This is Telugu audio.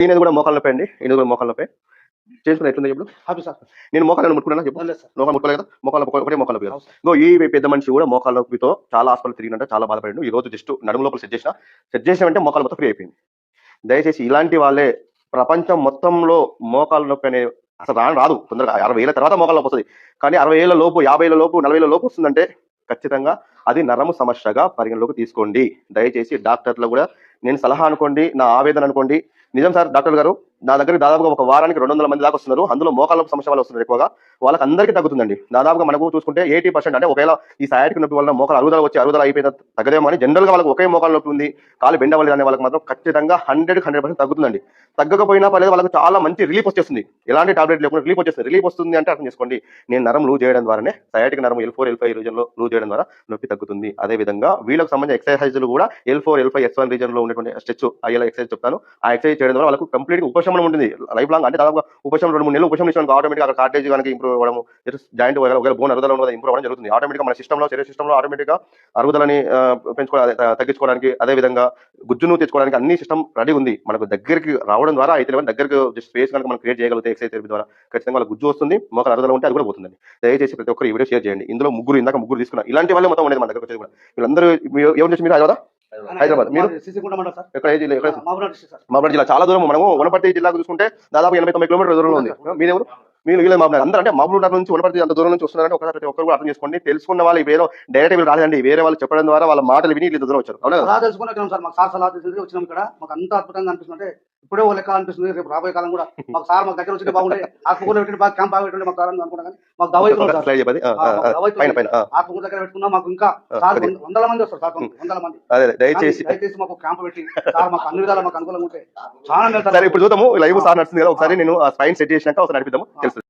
ఈయనది కూడా మోకాళ్ళ నొప్పి అండి. ఈయనది కూడా మోకాళ్ళ నొప్పి చేసుకున్న ఎట్లుంది ఇప్పుడు హ్యాపీ సార్ నేను మోకాళ్ళని ముట్టుకున్నా చెప్పు? మోకాలు ముట్టుకోలేదు కదా? మోకాళ్ళ ఒకటే మోకాళ్ళ నొప్పి ఈ పెద్ద మనిషి కూడా మోకాళ్ళ నొప్పితో చాలా హాస్పిటల్ తిరిగినంటే చాలా బాధపడిండు. ఈ రోజు జస్ట్ నడుము లోపల సెట్ చేసిన. సెట్ చేసినామంటే మోకాలు మొత్తం ఫ్రీ అయిపోయింది. దయచేసి ఇలాంటి వాళ్ళే ప్రపంచం మొత్తంలో మోకాళ్ళ నొప్పి అనే అసలు రాను రాదు. తొందరగా అరవై ఏళ్ళ తర్వాత మోకాళ్ళ నొప్పి వస్తుంది. కానీ అరవై ఏళ్ళ లోపు యాభై ఏళ్ళ లోపు నలభై ఏళ్ళ లోపు వస్తుందంటే ఖచ్చితంగా అది నరము సమస్యగా పరిగణలోకి తీసుకోండి. దయచేసి డాక్టర్లు కూడా నేను సలహా అనుకోండి నా ఆవేదన అనుకోండి. నిజం సార్ డాక్టర్ గారు నా దగ్గర దాదాపుగా ఒక వారానికి రెండు వందల మంది దాకా వస్తున్నారు. అందులో మోకాళ్ళ సమస్య వాళ్ళు వస్తున్నారు ఎక్కువగా. వాళ్ళకి అందరికీ తగ్గుతుందండి. దాదాపుగా మనకు చూసుకుంటే ఎయిటీ పర్సెంట్ అంటే ఒకవేళ ఈ సయాటిక్ నొప్పి వల్ల మోకాలు అరుగుదల వచ్చి అరుగుదల అయిపోయిన తగ్గదేమో అని జనరల్గా వాళ్ళకి ఒకే మోకాలు నొప్పి ఉంది. కాలు బెండవలేదు అనే వాళ్ళకి మాత్రం ఖచ్చితంగా హండ్రెడ్ హండ్రెడ్ పర్సెంట్ తగ్గుతుందండి. తగ్గకపోయినా పర్లేదు వాళ్ళకి చాలా మంచి రిలీఫ్ వచ్చేస్తుంది. ఎలాంటి టాబ్లెట్ లేకుండా రిలీఫ్ వచ్చేస్తుంది. రిలీఫ్ వస్తుంది అంటే అర్థం చేసుకోండి. నేను నరం లూజ్ చేయడం ద్వారానే సయాటిక్ నరం ఎల్ ఫోర్ ఎల్ ఫైవ్ రీజన్లో లూజ్ చేయడం ద్వారా నొప్పి తగ్గుతుంది. అదే విధంగా వీళ్ళకి సంబంధించిన ఎక్సర్సైజ్లు కూడా L four L five S one రీజన్లో ఉన్నటువంటి స్ట్రెచ్ అయ్యేలా ఎక్సర్సైజ్ చెప్తాను. ఆ ఎక్సర్సైజ్ చేయడం ద్వారా వాళ్ళకు కంప్లీట్ ఉపశమనం ఉంటుంది. లైఫ్ లాంగ్ అంటే దాదాపు ఉపశమనం రెండు మూడు నెలలు ఉపశమనం ఇచ్చిన ఆటోమేటిక్ అక్కడ కార్టేజ్ కనుక ఇంప్రూవ్ అవ్వడం జాయింట్ ఒకవేళ బోన్ అరుగుదల ఉన్నది ఇంప్రూవ్ అవ్వడం జరుగుతుంది. ఆటోమేటిక్గా మన సిస్టంలో శరీర సిస్టంలో ఆటోమేటిక్గా అరుగుదలని తగ్గించుకోవడానికి అదే విధంగా గుజ్జును తెచ్చుకోవడానికి అన్ని సిస్టమ్ రెడీ ఉంది. మనకు దగ్గరికి రావడం ద్వారా అయితే దగ్గరకు జస్ట్ స్పేస్ కనుక మనం క్రియేట్ చేయగలిగితే ఎక్సైజ్ థెరపీ ద్వారా ఖచ్చితంగా వాళ్ళకి గుజ్జు వస్తుంది మొక్కలు అరుగుదల ఉంటే అది కూడా పోతుందండి. దయచేసి ప్రతి ఒక్కరు ఈ వీడియో షేర్ చేయండి. ఇందులో ముగ్గురు ఇందాక ముగ్గురు తీసుకున్నారు. ఇలాంటి వాళ్ళే మొత్తం ఉండేది మన దగ్గర వచ్చేది కూడా. వీళ్ళందరూ ఎవరు చేసి మీరు హైదరాబాద్? హైదరాబాద్. మీరు? ఎక్కడ? జిల్లా మామూలు జిల్లా? చాలా దూరం. మనము వనపర్తి జిల్లాకు చూసుకుంటే దాదాపు ఎనభై తొమ్మిది కిలోమీటర్ దూరంలో ఉంది. మీరెవరు? మీరు వీళ్ళ మామూలు అందరూ అంటే మామూలు నుంచి వనపర్తి అంత దూరం నుంచి వస్తున్నారంటే ఒకసారి ప్రతి ఒక్కరు అర్థం చేసుకోండి. తెలుసుకున్న వాళ్ళు వేరే డైరెక్ట్ వీళ్ళు రాలేదండి. వేరే వాళ్ళు చెప్పడం ద్వారా వాళ్ళ మాటలు విని ఇట్లా దూరం వచ్చారు. అవునా? కదా? సలహా తెలుసుకుని వచ్చాం సార్. మాకు సార్ సలహా తెలిసి వచ్చినాం ఇక్కడ. మాకు అంత అద్భుతంగా అనిపిస్తుంది. అంటే ఇప్పుడే ఓ లెక్క అనిపిస్తుంది. రేపు రాబోయే కాలం కూడా మాకు సార్ మాకు దగ్గర వచ్చింటే బాగుండే. ఆత్మకూరు పెట్టి బాగా క్యాంప్ బాగా మాకు సార్ అని అనుకున్నా కానీ మాకు దవ. ఆత్మకూరు దగ్గర పెట్టుకున్నా మాకు ఇంకా సార్ వందల మంది వస్తారు సార్ వందల మంది. దయచేసి. దయచేసి మాకు క్యాంప్ పెట్టి సార్ మాకు అన్ని విధాలు మాకు అనుకూలంగా ఉంటే చాలా ఇప్పుడు చూద్దాము. లైవ్ సార్ నడుస్తుంది కదా. ఒకసారి నేను స్పైన్ సెట్ చేసినాక ఒకసారి నడిపిద్దాము. తెలుస్తుంది.